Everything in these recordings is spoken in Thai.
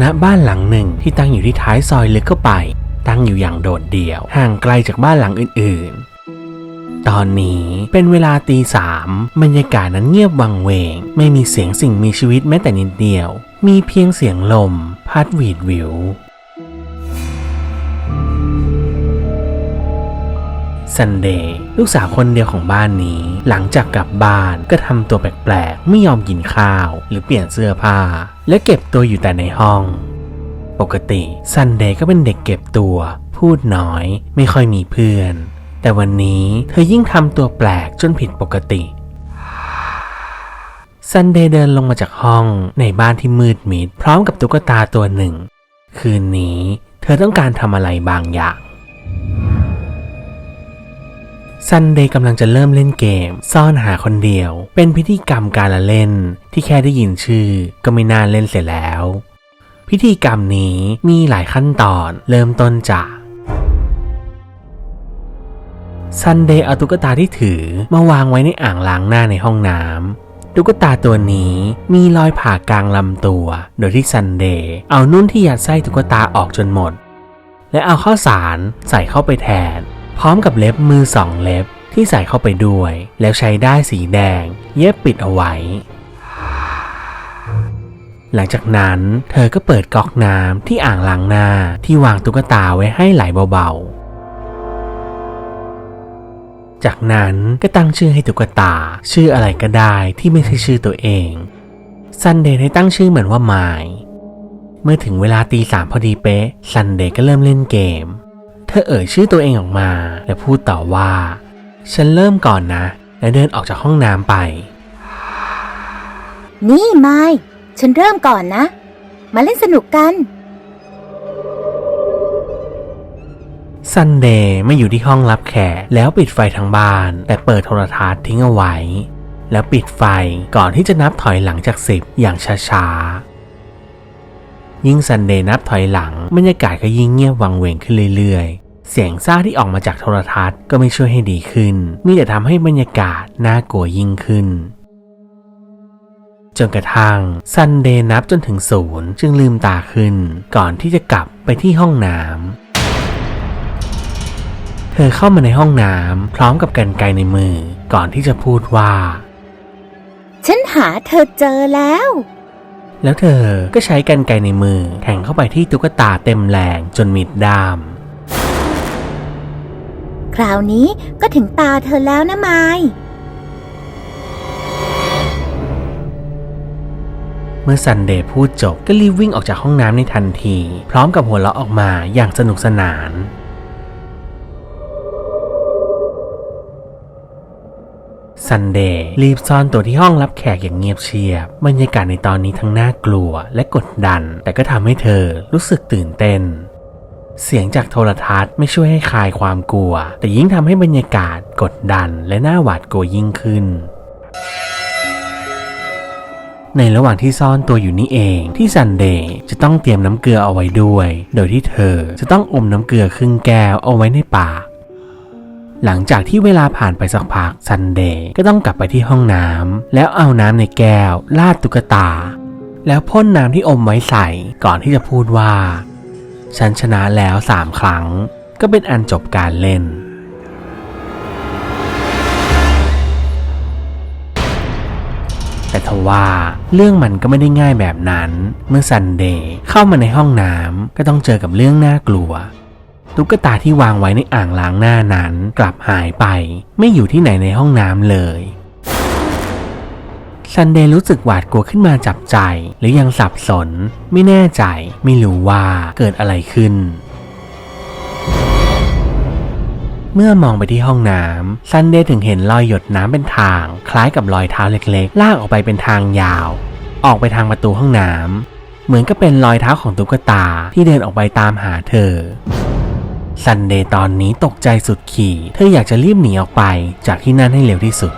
ณบ้านหลังหนึ่งที่ตั้งอยู่ที่ท้ายซอยลึกเข้าไป ตั้งอยู่อย่างโดดเดี่ยว ห่างไกลจากบ้านหลังอื่นๆ ตอนนี้เป็นเวลาตีสามบรรยากาศนั้นเงียบวังเวง ไม่มีเสียงสิ่งมีชีวิตแม้แต่นิดเดียว มีเพียงเสียงลม พัดหวีดวิว ซันเดย์ลูกสาวคนเดียวของบ้านนี้ หลังจากกลับบ้านก็ทำตัวแปลกๆ ไม่ยอมกินข้าว หรือเปลี่ยนเสื้อผ้า และเก็บตัวอยู่แต่ในห้อง ปกติซันเดย์ก็เป็นเด็กเก็บตัว พูดน้อย ไม่ค่อยมีเพื่อน แต่วันนี้เธอยิ่งทำตัวแปลกจนผิดปกติซันเดย์เดินลงมาจากห้องในบ้านที่มืดมิด พร้อมกับตุ๊กตาตัวหนึ่ง คืนนี้เธอต้องการทำอะไรบางอย่าง ซันเดย์กำลังจะเริ่มเล่นเกม ซ่อนหาคนเดียว เป็นพิธีกรรมการละเล่น ที่แค่ได้ยินชื่อ ก็ไม่น่าเล่นเสร็จแล้ว พิธีกรรมนี้มีหลายขั้นตอนเริ่มต้นจากซันเดย์เอาตุ๊กตาที่ถือมาวางไว้ในอ่างล้างหน้าในห้องน้ำตุ๊กตาตัวนี้มีรอยผ่ากลางลำตัว โดยที่ซันเดย์เอานุ่นที่ยัดไส้ตุ๊กตาออกจนหมด และเอาข้าวสารใส่เข้าไปแทน พร้อมกับเล็บมือสองเล็บที่ใส่เข้าไปด้วย แล้วใช้ได้สีแดง เย็บปิดเอาไว้ หลังจากนั้น เธอก็เปิดก๊อกน้ำที่อ่างล้างหน้าที่วางตุ๊กตาไว้ให้ไหลเบาๆ จากนั้นก็ตั้งชื่อให้ตุ๊กตา ชื่ออะไรก็ได้ที่ไม่ใช่ชื่อตัวเอง ซันเดย์ได้ตั้งชื่อเหมือนว่าไมล์เมื่อถึงเวลาตีสามพอดีเป๊ะซันเดย์ก็เริ่มเล่นเกม เธอเอ่ยชื่อตัวเองออกมา และพูดต่อว่า ฉันเริ่มก่อนนะ และเดินออกจากห้องน้ำไป นี่ไม้ฉันเริ่มก่อนนะ มาเล่นสนุกกันซันเดย์ไม่อยู่ที่ห้องรับแขกแล้วปิดไฟทั้งบ้าน แต่เปิดโทรทัศน์ทิ้งเอาไว้ แล้วปิดไฟก่อนที่จะนับถอยหลังจากสิบอย่างช้าๆ ยิ่งซันเดย์นับถอยหลังบรรยากาศก็ยิ่งเงียบวังเวงขึ้นเรื่อยๆ เสียงซ่าที่ออกมาจากโทรทัศน์ก็ไม่ช่วยให้ดีขึ้น มีแต่ทำให้บรรยากาศน่ากลัวยิ่งขึ้นจนกระทั่งซันเดย์นับจนถึงศูนย์จึงลืมตาขึ้น ก่อนที่จะกลับไปที่ห้องน้ำเธอเข้ามาในห้องน้ำพร้อมกับกันไกในมือ ก่อนที่จะพูดว่า ฉันหาเธอเจอแล้ว แล้วเธอก็ใช้กันไกรในมือแทงเข้าไปที่ตุ๊กตาเต็มแรงจนมิดด้าม คราวนี้ก็ถึงตาเธอแล้วนะไม้เมื่อซันเดย์พูดจบก็รีบวิ่งออกจากห้องน้ำในทันที พร้อมกับหัวเราะออกมาอย่างสนุกสนาน ซันเดย์รีบซ่อนตัวที่ห้องรับแขกอย่างเงียบเชียบบรรยากาศในตอนนี้ทั้งน่ากลัวและกดดัน แต่ก็ทำให้เธอรู้สึกตื่นเต้นเสียงจากโทรทัศน์ไม่ช่วยให้คลายความกลัว แต่ยิ่งทำให้บรรยากาศกดดันและน่าหวาดกลัวยิ่งขึ้น ในระหว่างที่ซ่อนตัวอยู่นี่เองที่ซันเดย์จะต้องเตรียมน้ำเกลือเอาไว้ด้วย โดยที่เธอจะต้องอมน้ำเกลือครึ่งแก้วเอาไว้ในปาก หลังจากที่เวลาผ่านไปสักพักซันเดย์ก็ต้องกลับไปที่ห้องน้ำแล้วเอาน้ำในแก้วลาดตุ๊กตา แล้วพ่นน้ำที่อมไว้ใส่ก่อนที่จะพูดว่า ฉันชนะแล้วสามครั้ง ก็เป็นอันจบการเล่นแต่ทว่าเรื่องมันก็ไม่ได้ง่ายแบบนั้น เมื่อซันเดย์เข้ามาในห้องน้ำก็ต้องเจอกับเรื่องน่ากลัว ตุ๊กตาที่วางไว้ในอ่างล้างหน้านั้นกลับหายไป ไม่อยู่ที่ไหนในห้องน้ำเลยซันเดย์รู้สึกหวาดกลัวขึ้นมาจับใจ หรือยังสับสน ไม่แน่ใจ ไม่รู้ว่าเกิดอะไรขึ้น เมื่อมองไปที่ห้องน้ำซันเดย์ถึงเห็นรอยหยดน้ำเป็นทาง คล้ายกับรอยเท้าเล็กๆ ลากออกไปเป็นทางยาว ออกไปทางประตูห้องน้ำเหมือนกับเป็นรอยเท้าของตุ๊กตาที่เดินออกไปตามหาเธอ ซันเดย์ตอนนี้ตกใจสุดขีดเธออยากจะรีบหนีออกไปจากที่นั่นให้เร็วที่สุด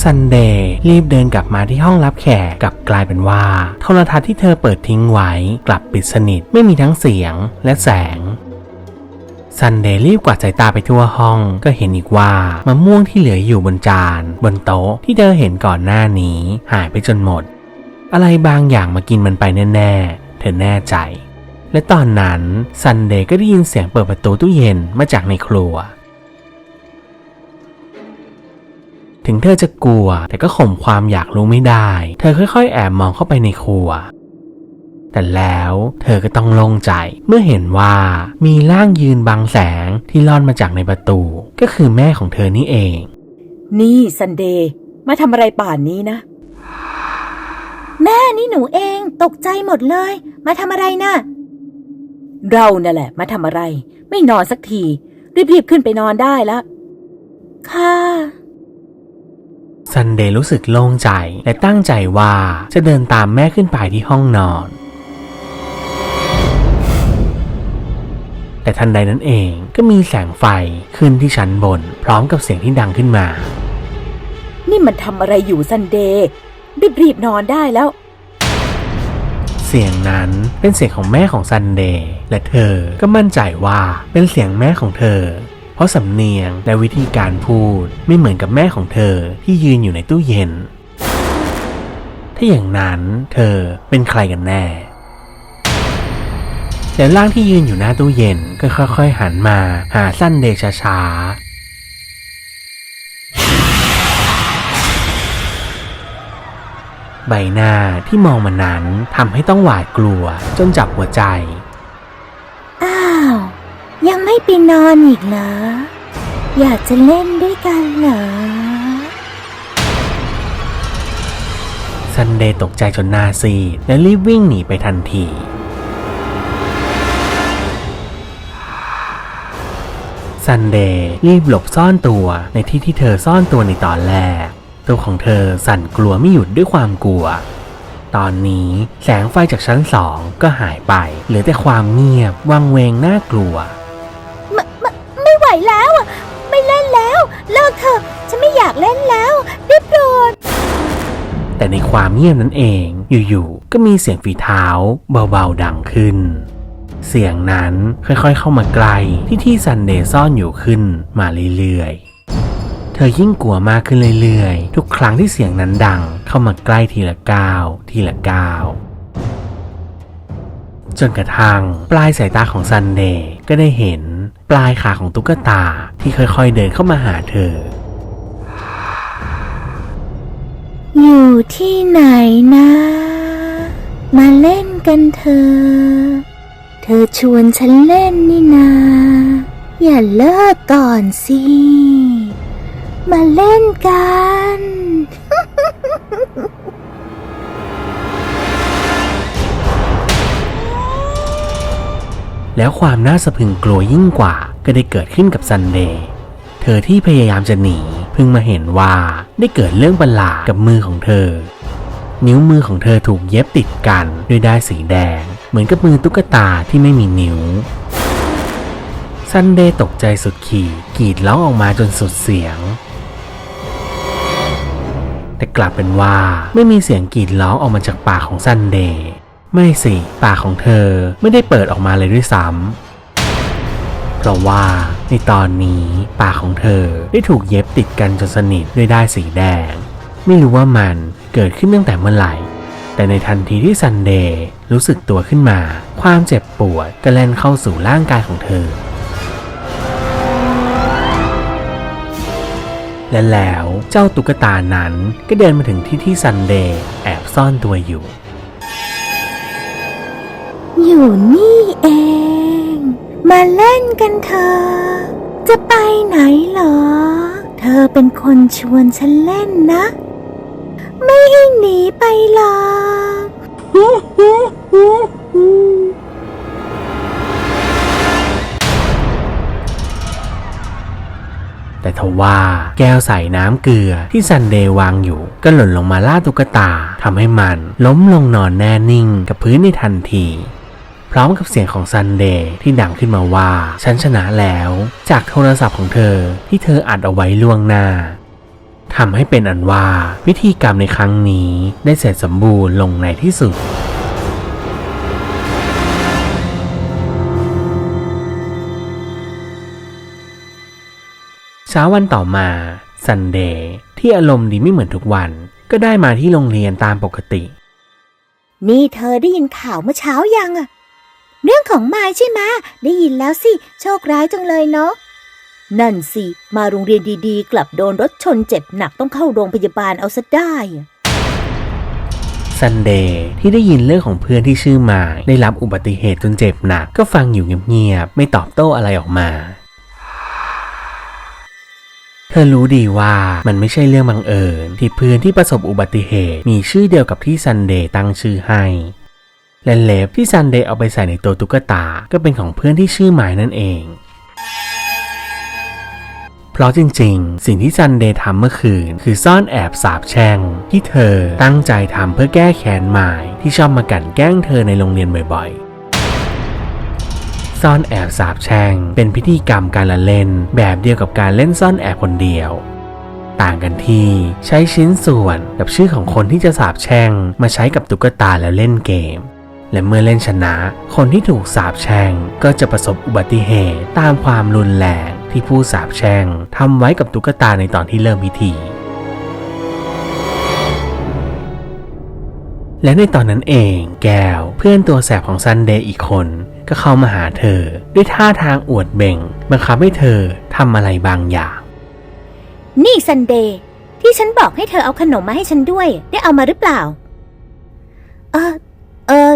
ซันเดย์รีบเดินกลับมาที่ห้องรับแขกกลับกลายเป็นว่า โทรทัศน์ที่เธอเปิดทิ้งไว้กลับปิดสนิทไม่มีทั้งเสียงและแสงซันเดย์รีบกวาดสายตาไปทั่วห้องก็เห็นอีกว่ามะม่วงที่เหลืออยู่บนจาน บนโต๊ะที่เธอเห็นก่อนหน้านี้ หายไปจนหมด อะไรบางอย่างมากินมันไปแน่ๆ เธอแน่ใจ และตอนนั้นซันเดย์ก็ได้ยินเสียงเปิดประตูตู้เย็นมาจากในครัว ถึงเธอจะกลัวแต่ก็ข่มความอยากรู้ไม่ได้ เธอค่อยๆ แอบมองเข้าไปในครัว แต่แล้วเธอก็ต้องโล่งใจเมื่อเห็นว่ามีร่างยืนบังแสงที่ลอดมาจากในประตู ก็คือแม่ของเธอนี่เอง นี่ซันเดย์มาทำอะไรป่านนี้นะ แม่นี่หนูเองตกใจหมดเลย มาทำอะไรนะ่ะ เรานั่นแหละ มาทำอะไร ไม่นอนสักที รีบๆขึ้นไปนอนได้แล้วค่ะซันเดย์รู้สึกโล่งใจและตั้งใจว่าจะเดินตามแม่ขึ้นไปที่ห้องนอน แต่ทันใดนั้นเองก็มีแสงไฟขึ้นที่ชั้นบน พร้อมกับเสียงที่ดังขึ้นมา นี่มันทำอะไรอยู่ซันเดย์ รีบๆนอนได้แล้ว เสียงนั้นเป็นเสียงของแม่ของซันเดย์และเธอก็มั่นใจว่าเป็นเสียงแม่ของเธอ เพราะสำเนียงและวิธีการพูดไม่เหมือนกับแม่ของเธอที่ยืนอยู่ในตู้เย็น ถ้าอย่างนั้นเธอเป็นใครกันแน่แล้วร่างที่ยืนอยู่หน้าตู้เย็นก็ค่อยๆหันมาหาซันเดย์ช้าๆ ใบหน้าที่มองมานั้นทำให้ต้องหวาดกลัวจนจับหัวใจ อ้าว ยังไม่ไปนอนอีกเหรอ อยากจะเล่นด้วยกันเหรอ ซันเดย์ตกใจจนหน้าซีดและรีบวิ่งหนีไปทันทีซันเดย์รีบหลบซ่อนตัวในที่ที่เธอซ่อนตัวในตอนแรก ตัวของเธอสั่นกลัวไม่หยุดด้วยความกลัว ตอนนี้แสงไฟจากชั้นสองก็หายไป เหลือแต่ความเงียบวังเวงน่ากลัว ไม่ไม่ไม่ไหวแล้วอะไม่เล่นแล้ว เลิกเถอะฉันไม่อยากเล่นแล้วรีบโปรดแต่ในความเงียบนั้นเองอยู่ๆก็มีเสียงฝีเท้าเบาๆดังขึ้น เสียงนั้นค่อยๆเข้ามาใกล้ที่ที่ซันเดย์ซ่อนอยู่ขึ้นมาเรื่อยๆเธอยิ่งกลัวมากขึ้นเรื่อยๆ ทุกครั้งที่เสียงนั้นดัง เข้ามาใกล้ทีละก้าวทีละก้าวจนกระทั่งปลายสายตาของซันเดย์ก็ได้เห็นปลายขาของตุ๊กตาที่ค่อยๆเดินเข้ามาหาเธอ อยู่ที่ไหนนะ มาเล่นกันเถอะเธอชวนฉันเล่นนี่นา อย่าเลิกก่อนสิ มาเล่นกัน แล้วความน่าสะพรึงกลัวยิ่งกว่าก็ได้เกิดขึ้นกับซันเดย์เธอที่พยายามจะหนีเพิ่งมาเห็นว่าได้เกิดเรื่องประหลาดกับมือของเธอ นิ้วมือของเธอถูกเย็บติดกันด้วยด้ายสีแดง เหมือนกับมือตุ๊กตาที่ไม่มีนิ้วซันเดย์ตกใจสุดขีดกรีดร้องออกมาจนสุดเสียง แต่กลับเป็นว่าไม่มีเสียงกรีดร้องออกมาจากปากของซันเดย์ไม่สิปากของเธอไม่ได้เปิดออกมาเลยด้วยซ้ำเพราะว่าในตอนนี้ปากของเธอได้ถูกเย็บติดกันจนสนิทด้วยด้ายสีแดง ไม่รู้ว่ามันเกิดขึ้นตั้งแต่เมื่อไหร่ แต่ในทันทีที่ซันเดย์รู้สึกตัวขึ้นมา ความเจ็บปวดก็แล่นเข้าสู่ร่างกายของเธอ และแล้วเจ้าตุ๊กตานั้นก็เดินมาถึงที่ที่ซันเดย์แอบซ่อนตัวอยู่ อยู่นี่เอง มาเล่นกันเถอะจะไปไหนเหรอ เธอเป็นคนชวนฉันเล่นนะ ไม่ให้หนีไปหรอก ว่าแก้วใส่น้ำเกลือที่ซันเดย์วางอยู่ ก็หล่นลงมาล่าตุ๊กตาทำให้มันล้มลงนอนแน่นิ่งกับพื้นในทันทีพร้อมกับเสียงของซันเดย์ที่ดังขึ้นมาว่า ฉันชนะแล้ว จากโทรศัพท์ของเธอที่เธออัดเอาไว้ล่วงหน้าทำให้เป็นอันว่าพิธีกรรมในครั้งนี้ได้เสร็จสมบูรณ์ลงในที่สุด เช้าวันต่อมาซันเดย์ที่อารมณ์ดีไม่เหมือนทุกวัน ก็ได้มาที่โรงเรียนตามปกติ นี่เธอได้ยินข่าวเมื่อเช้ายังอะเรื่องของไม้ใช่ไหมะได้ยินแล้วสิ โชคร้ายจังเลยเนาะนั่นสิ มาโรงเรียนดีๆ กลับโดนรถชนเจ็บหนักต้องเข้าโรงพยาบาลเอาซะได้อะซันเดย์ที่ได้ยินเรื่องของเพื่อนที่ชื่อมายได้รับอุบัติเหตุจนเจ็บหนักก็ฟังอยู่เงียบๆไม่ตอบโต้อะไรออกมาเธ อรู้ดีว่ามันไม่ใช่เรื่องบังเอิญที่เพื่อนที่ประสบอุบัติเหตุมีชื่อเดียวกับที่ซันเดย์ตั้งชื่อให้และเล็บที่ซันเดย์เอาไปใส่ในตัวตุ๊กตาก็เป็นของเพื่อนที่ชื่อหมายนั่นเอง เพราะจริงๆ สิ่งที่ซันเดย์ทำเมื่อคืน คือซ่อนแอบสาบแช่ง ที่เธอตั้งใจทำเพื่อแก้แค้นหมายที่ชอบมากั่นแกล้งเธอในโรงเรียนบ่อยๆ ซ่อนแอบสาบแช่ง เป็นพิธีกรรมการละเล่น แบบเดียวกับการเล่นซ่อนแอบคนเดียว ต่างกันที่ใช้ชิ้นส่วนกับชื่อของคนที่จะสาบแช่ง มาใช้กับตุ๊กตาแล้วเล่นเกม และเมื่อเล่นชนะ คนที่ถูกสาบแช่งก็จะประสบอุบัติเหตุตามความรุนแรงที่ผู้สาบแช่งทำไว้กับตุ๊กตาในตอนที่เริ่มพิธี และในตอนนั้นเองแก้วเพื่อนตัวแสบของซันเดย์อีกคน ก็เข้ามาหาเธอ ด้วยท่าทางอวดเบ่งบังคับให้เธอทำอะไรบางอย่าง นี่ซันเดย์ที่ฉันบอกให้เธอเอาขนมมาให้ฉันด้วย ได้เอามาหรือเปล่า เออเออ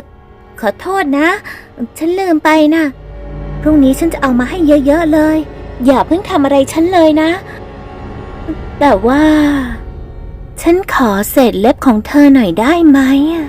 ขอโทษนะ ฉันลืมไปนะพรุ่งนี้ฉันจะเอามาให้เยอะๆเลย อย่าเพิ่งทำอะไรฉันเลยนะ แต่ว่า ฉันขอเศษเล็บของเธอหน่อยได้ไหมอะ